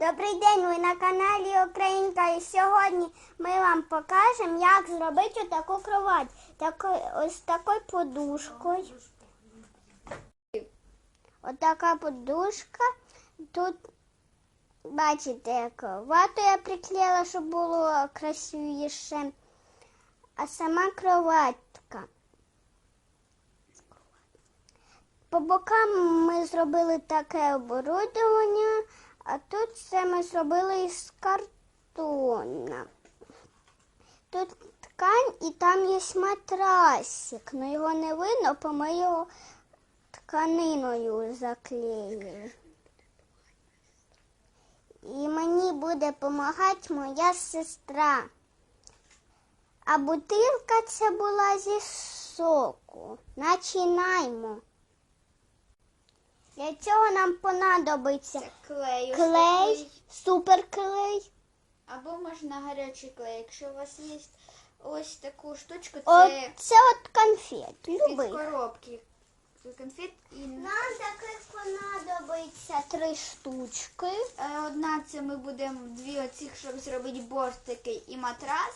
Добрий день, ви на каналі Українка і сьогодні ми вам покажемо, як зробити таку кровать. Таку, ось такою подушкою. Отака подушка. Тут, бачите, вату я приклеїла, щоб було красивіше. А сама кроватка. По бокам ми зробили таке оборудовання, а тут це ми зробили із картона. Тут ткань і там є матрасик, але його не видно, бо ми його тканиною заклеїли. І мені буде допомагати моя сестра. А бутилка це була зі соку. Начинаймо. Для цього нам понадобиться клей. клей, суперклей. Або можна гарячий клей. Якщо у вас є ось таку штучку, це Оце от конфет. від коробки. Конфет і Нам таких понадобиться три штучки. Е, одна це ми будемо дві оцих, щоб зробити бортики і матрас.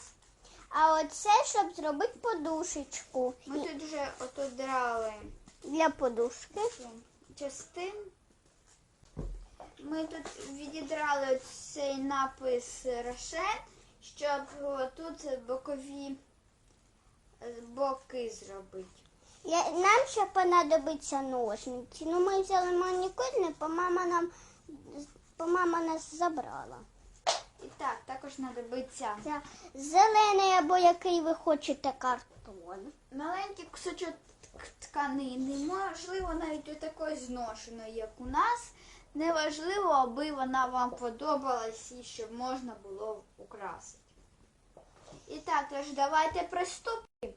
А оце, щоб зробити подушечку Ми І- тут вже ото драли для подушки. Частин. Ми тут відідрали цей напис Рошен, щоб тут бокові е, боки зробити. Я, нам ще понадобиться ножниці. Ну, ми взяли манікюрні, бо мама нам бо мама нас забрала. І так, також знадобиться зелений або який ви хочете картон. маленький кусочок тканини, можливо, навіть отакої зношеної, як у нас. Неважливо, аби вона вам подобалась і щоб можна було украсити. І так, тож давайте приступимо.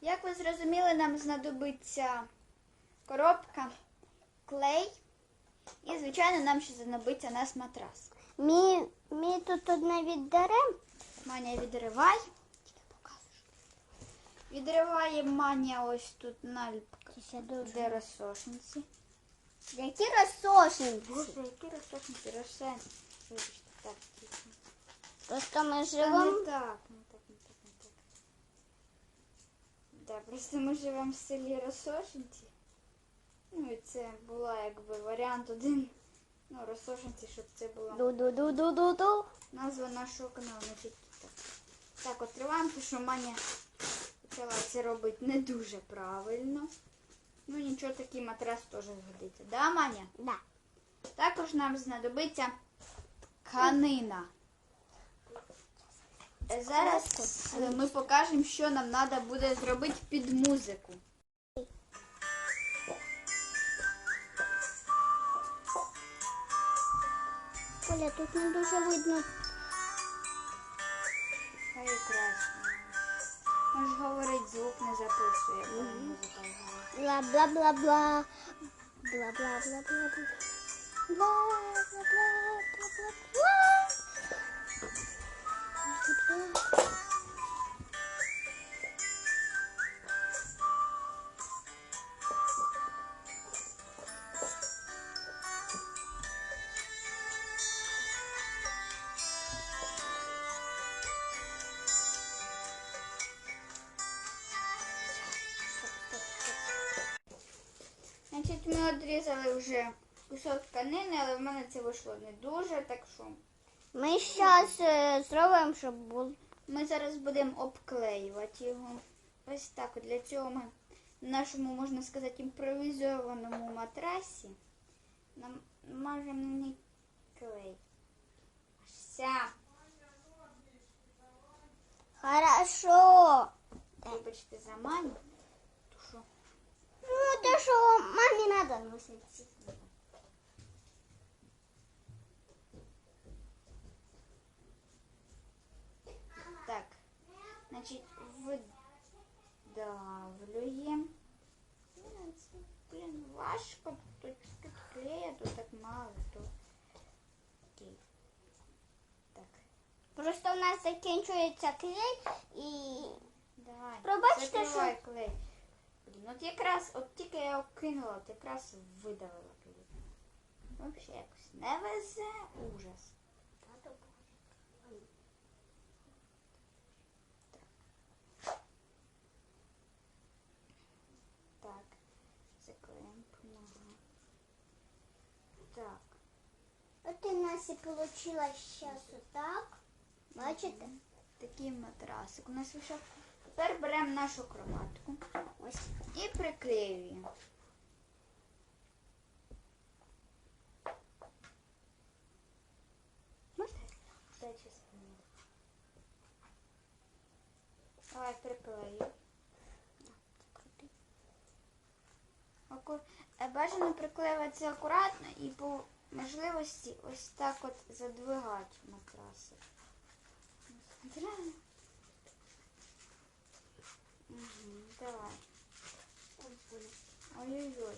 Як ви зрозуміли, нам знадобиться коробка, клей і, звичайно, нам ще знадобиться наш матрас. Мі, мі тут одне віддерем. Маня відривай. Відриває Маня ось тут наліпка. Де розсошниці. Які розсошниці? Боже, які розсошниці, Рошен. Вибачте, так. Просто ми живемо. Не так, не так, не так, не так. Да, просто ми живемо в селі Розсошниці. Ну і це була якби варіант один. Ну, Розсошниці, щоб це була Ду-ду-ду-ду-ду-ду. назва нашого каналу. Значить, так. Так, відкриваємо, тому що Маня почала це робити не дуже правильно. Ну нічого, такий матрас теж згодиться. Да, Маня? Да. Також нам знадобиться тканина. Е, Зараз е, ми покажемо, що нам треба буде зробити під музику. Тут не дуже видно. Хай і краще. Може говорить, звук не записує, грає. Бла-бла-бла-бла. Бла-бла-бла-бла-бла. Ми відрізали вже кусок тканини, але в мене це вийшло не дуже, так що Ми зараз зробимо, щоб було. ми зараз будемо обклеювати його. Ось так. от. Для цього ми на нашому, можна сказати, імпровізованому матрасі намажемо на ній клей. Все. Хорошо. Вибачте за маню. Що? Ну, то що мамі треба носити. Так. Ну, це, Блін, важко. Тут, тут клея, тут так мало, то окей. Просто в нас закінчується клей і Давай. Пробачте, закривай клей. Блін, от якраз, от тільки я його кинула, от якраз видавила клей. Взагалі якось не везе ужас. Так. от у нас і вийшло зараз отак. Бачите? Такий матрасик у нас вийшов. Тепер беремо нашу кроватку Ось. і приклеюємо. Можна? Давай приклею. Е, Бажано приклеювати акуратно і по можливості ось так от задвигати матрасик. Давай. Ой-ой-ой.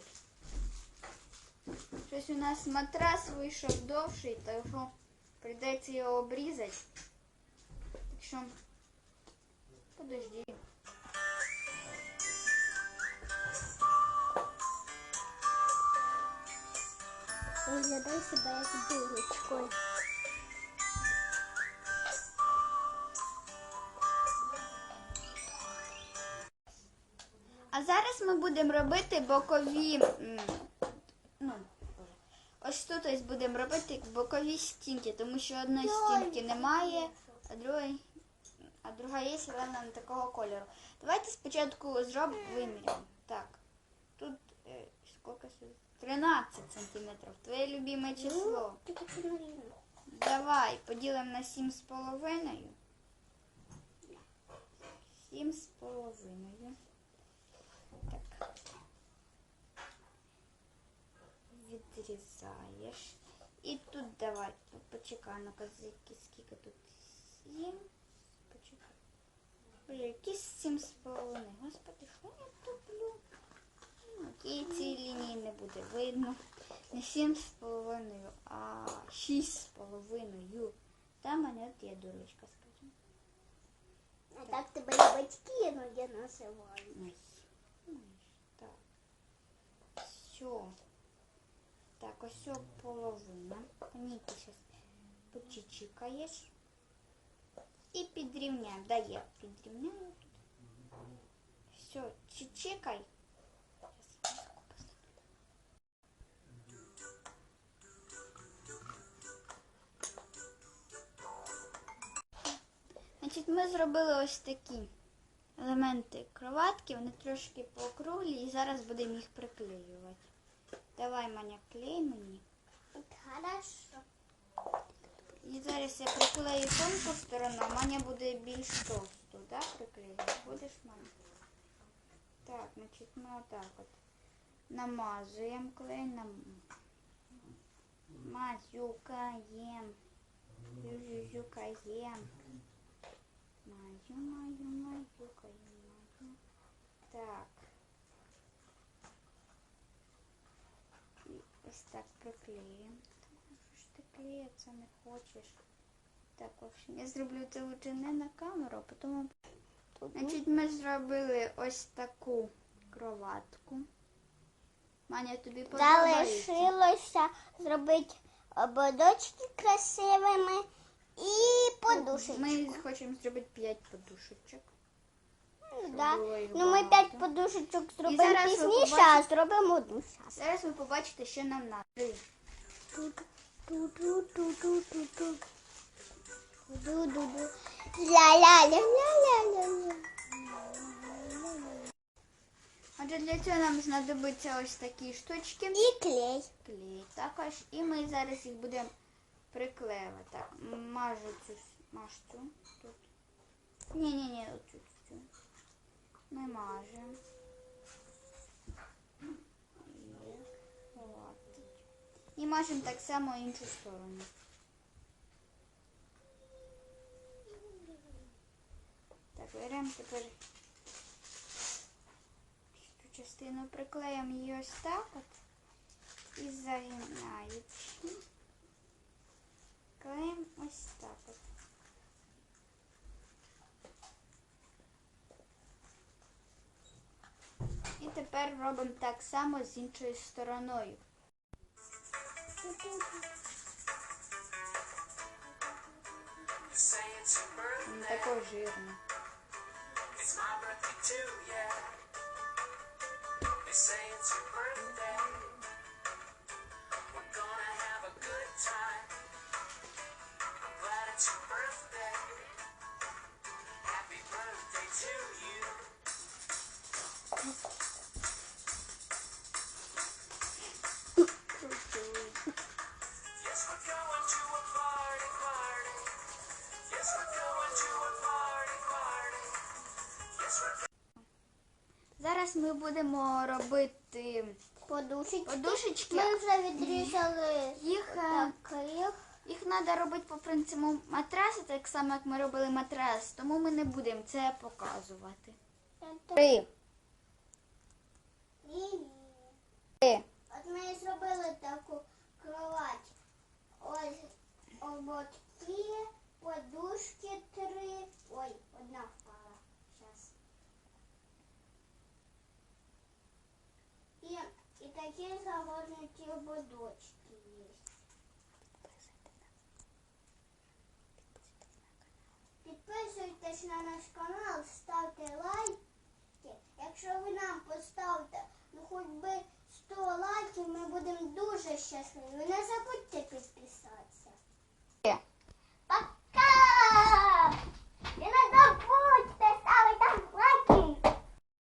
Щось у нас матрас вийшов довший, так що прийдеться його обрізати. Так що подожди. Виглядай себе як дурочкою. Будемо робити бокові. Ну, ось тут ось будемо робити бокові стінки, тому що одної стінки немає, а другої, а друга є, але вона не такого кольору. Давайте спочатку зробимо виміряємо. Так, тут е, скільки сюди? 13 сантиметрів. Твоє любиме число. Це Маріна. Давай, поділимо на сім з половиною. Сім з половиною. Так. Відрізаєш. І тут давай. ну, Почекай, ну казики, скільки тут? Сім. Почекай. Боже, якісь сім з половиною. Господи, що я туплю? Ну, І цієї лінії не буде видно. Не сім з половиною, а шість з половиною. Та мене от я дурочка скажу. А так тебе і батьки називають. Ой. Все. Так, ось все половина. Ніки зараз почичикаєш. І підрівняємо. Да, я підрівняю тут. Все, чичикай. Щас я музику поставлю. Значить, ми зробили ось такі Елементи кроватки, вони трошки поокруглі і зараз будемо їх приклеювати. Давай, Маня, клей мені. Хорошо. І зараз я приклею тонку сторону, а Маня буде більш товсту, да, приклеювати? Будеш, Маня? Так, значить, ми отак от намазуємо клей, нам... мазюкаємо, юзюкаємо. Маю, маю, маюкаю, маю. Так. І ось так приклеїмо. Та що ж ти клеїться не хочеш? Так, в общем, я зроблю це лучше не на камеру, а потім... Значить, ми зробили ось таку кроватку. Маня, тобі подобається? Залишилося зробити ободочки красивими і подушечки. Ми хочемо зробити 5 подушечок. Ну, да. ну ми багато. п'ять подушечок зробимо зараз ви пізніше, а побачите- зробимо одну зараз. Зараз ви побачите, що нам треба. Ду-ду-ду. Ля-ля-ля-ля-ля-ля. Отже, для цього нам знадобиться ось такі штучки. І клей. Клей також. І ми зараз їх будемо приклеювати. Так, мажу цю, маж цю тут. Ні-ні-ні, оцю цю. Ми мажемо. І мажемо так само іншу сторону. Так, беремо тепер цю частину приклеїмо її ось так от і загинаючи клеїмо ось так. І тепер робимо так само з іншою стороною. Він також жирний. They say it's your Зараз ми будемо робити Подушечки. подушечки. Ми вже відрізали Їх, е, таких. їх треба робити по принципу матраса, так само як ми робили матрас, тому ми не будемо це показувати. Три. От ми і зробили таку кровать. Ось ободки, подушки три. Ой, одна впала. Щас. І, такі загорнуті ободочки є. Підписуйтесь на наш канал, ставте лайки. Якщо ви нам поставите ну хоч би 100 лайків, ми будемо дуже щасливі. Не забудьте підписатися.